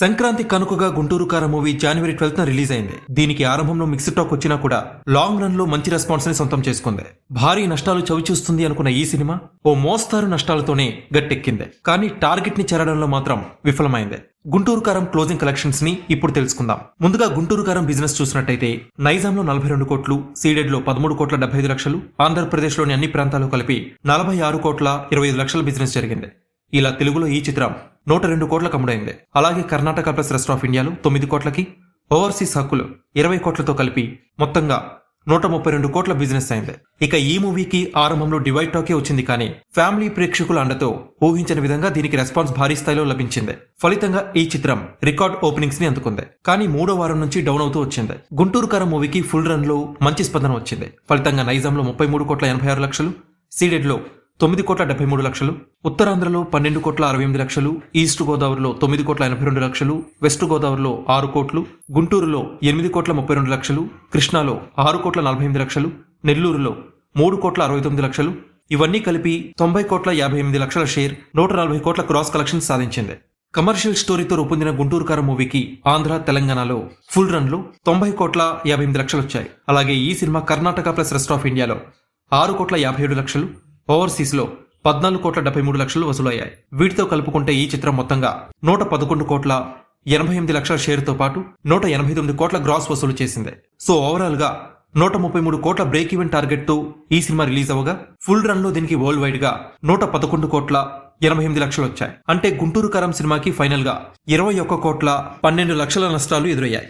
సంక్రాంతి కనుకగా గుంటూరు కార మూవీ జనవరి ట్వెల్త్ న రిలీజ్ అయింది. దీనికి ఆరంభంలో మిక్స్డ్ టాక్ వచ్చినా కూడా లాంగ్ రన్లో మంచి రెస్పాన్స్ని సొంతం చేసుకుంది. భారీ నష్టాలు చవిచూస్తుంది అనుకున్న ఈ సినిమా ఓ మోస్తారు నష్టాలతోనే గట్టెక్కింది. కానీ టార్గెట్ని చేరడంలో మాత్రం విఫలమైంది. గుంటూరు కారం క్లోజింగ్ కలెక్షన్స్ని ఇప్పుడు తెలుసుకుందాం. ముందుగా గుంటూరు కారం బిజినెస్ చూసినట్టయితే నైజాంలో నలభై రెండు కోట్లు సీడెడ్లో పదమూడు కోట్ల డెబ్బై ఐదు లక్షలు ఆంధ్రప్రదేశ్లోని అన్ని ప్రాంతాలు కలిపి నలభై ఆరు కోట్ల ఇరవై ఐదు లక్షల బిజినెస్ జరిగింది. ఇలా తెలుగులో ఈ చిత్రం నూట రెండు కోట్లకు అమ్ముడైంది. అలాగే కర్ణాటక ప్లస్ రెస్ట్ ఆఫ్ ఇండియాలో తొమ్మిది కోట్లకి ఓవర్సీస్ హక్కులు ఇరవై కోట్లతో కలిపి మొత్తంగా నూట ముప్పై రెండు కోట్ల బిజినెస్ అయింది. ఇక ఈ మూవీకి ఆరంభంలో డివైడ్ టాకే వచ్చింది కానీ ఫ్యామిలీ ప్రేక్షకుల అండతో ఊహించని విధంగా దీనికి రెస్పాన్స్ భారీ స్థాయిలో లభించింది. ఫలితంగా ఈ చిత్రం రికార్డ్ ఓపెనింగ్స్ని అందుకుంది. కానీ మూడో వారం నుంచి డౌన్ అవుతూ వచ్చింది. గుంటూరు కారం మూవీకి ఫుల్ రన్లో మంచి స్పందన వచ్చింది. ఫలితంగా నైజాంలో ముప్పై మూడు కోట్ల ఎనభై ఆరు లక్షలు సీడెడ్లో తొమ్మిది కోట్ల డెబ్బై మూడు లక్షలు ఉత్తరాంధ్రలో పన్నెండు కోట్ల అరవై ఎనిమిది లక్షలు ఈస్ట్ గోదావరిలో తొమ్మిది కోట్ల ఎనభై రెండు లక్షలు వెస్ట్ గోదావరిలో ఆరు కోట్లు గుంటూరులో ఎనిమిది కోట్ల ముప్పై రెండు లక్షలు కృష్ణాలో ఆరు కోట్ల నలభై ఎనిమిది లక్షలు నెల్లూరులో మూడు కోట్ల అరవై తొమ్మిది లక్షలు ఇవన్నీ కలిపి తొంభై కోట్ల యాభై ఎనిమిది లక్షల షేర్ నూట నలభై కోట్ల క్రాస్ కలెక్షన్ సాధించింది. కమర్షియల్ స్టోరీతో రూపొందిన గుంటూరు కారు మూవీకి ఆంధ్ర తెలంగాణలో ఫుల్ రన్లో తొంభై కోట్ల యాభై ఎనిమిది లక్షలు వచ్చాయి అలాగే ఈ cinema Karnataka plus rest of ఇండియాలో ఆరు కోట్ల యాభై ఏడు లక్షలు ఓవర్సీస్లో పద్నాలుగు కోట్ల డెబ్బై మూడు లక్షలు వసూలయ్యాయి. వీటితో కలుపుకుంటే ఈ చిత్రం మొత్తంగా నూట పదకొండు కోట్ల ఎనభై ఎనిమిది లక్షల షేర్తో పాటు నూట ఎనభై తొమ్మిది కోట్ల గ్రాస్ వసూలు చేసింది. సో ఓవరాల్గా నూట ముప్పై మూడు కోట్ల బ్రేక్ ఈవెన్ టార్గెట్తో ఈ సినిమా రిలీజ్ అవ్వగా ఫుల్ రన్లో దీనికి వరల్డ్ వైడ్గా నూట పదకొండు కోట్ల ఎనభై ఎనిమిది లక్షలు వచ్చాయి. అంటే గుంటూరు కారం సినిమాకి ఫైనల్గా ఇరవై ఒక్క కోట్ల పన్నెండు లక్షల నష్టాలు ఎదురయ్యాయి.